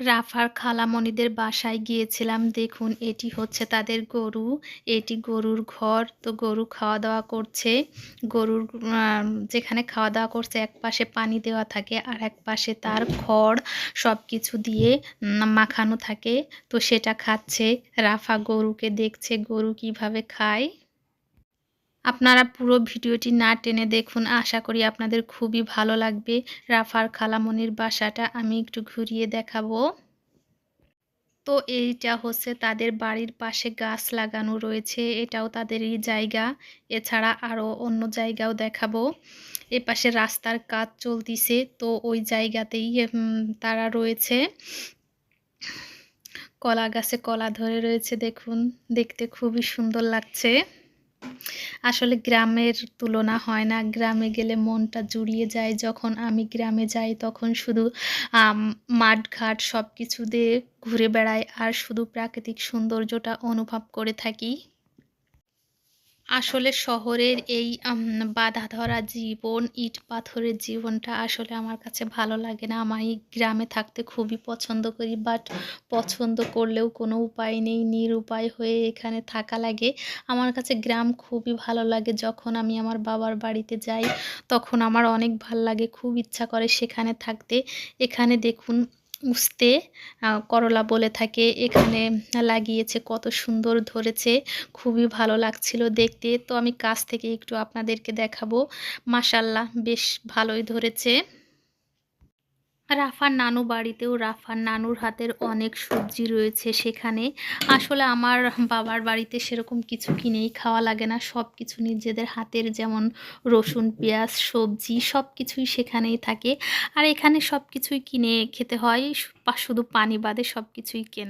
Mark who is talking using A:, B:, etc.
A: রাফার খালামণিদের বাসায় গিয়েছিলাম। দেখুন, এটি হচ্ছে তাদের গরু। এটি গরুর ঘর। তো গরু খাওয়া দাওয়া করছে। গরুর যেখানে খাওয়া দাওয়া করছে, এক পাশে পানি দেওয়া থাকে আর এক পাশে তার খড় সব কিছু দিয়ে মাখানো থাকে। তো সেটা খাচ্ছে। রাফা গরুকে দেখছে। গরু কীভাবে খায়? আপনারা পুরো ভিডিওটি না টেনে দেখুন। আশা করি আপনাদের খুবই ভালো লাগবে। রাফার খালামনির বাসাটা আমি একটু ঘুরিয়ে দেখাবো। তো এইটা হচ্ছে তাদের বাড়ির পাশে গাছ লাগানো রয়েছে। এটাও তাদেরই জায়গা। এছাড়া আরও অন্য জায়গাও দেখাবো। এ পাশে রাস্তার কাজ চলতিছে। তো ওই জায়গাতেই তারা রয়েছে। কলা গাছে কলা ধরে রয়েছে, দেখুন। দেখতে খুবই সুন্দর লাগছে। আসলে গ্রামের তুলনা হয় না। গ্রামে গেলে মনটা জুড়িয়ে যায়। যখন আমি গ্রামে যাই তখন শুধু মাঠঘাট সব কিছু দিয়ে ঘুরে বেড়াই আর শুধু প্রাকৃতিক সৌন্দর্যটা অনুভব করে থাকি। আসলে শহরের এই বাধা ধরা জীবন, ইট পাথরের জীবনটা আসলে আমার কাছে ভালো লাগে না। আমি গ্রামে থাকতে খুবই পছন্দ করি বাট পছন্দ করলেও কোনো উপায় নেই, নিরুপায় হয়ে এখানে থাকা লাগে। আমার কাছে গ্রাম খুবই ভালো লাগে। যখন আমি আমার বাবার বাড়িতে যাই, তখন আমার অনেক ভালো লাগে, খুব ইচ্ছা করে সেখানে থাকতে। এখানে দেখুন উস্তে করলা বলে থাকে। এখানে লাগিয়েছে, কত সুন্দর ধরেছে। খুবই ভালো লাগছিল দেখতে। তো আমি কাছ থেকে একটু আপনাদেরকে দেখাবো। মাসাল্লাহ বেশ ভালোই ধরেছে। রাফার নানু বাড়িতেও রাফার নানুর হাতের অনেক সবজি রয়েছে সেখানে। আসলে আমার বাবার বাড়িতে সেরকম কিছু কিনেই খাওয়া লাগে না। সব কিছু নিজেদের হাতের যেমন রসুন, পেঁয়াজ, সবজি সব কিছুই সেখানেই থাকে। আর এখানে সব কিছুই কিনে খেতে হয়, শুধু পানি বাদে সব কিছুই কেনা।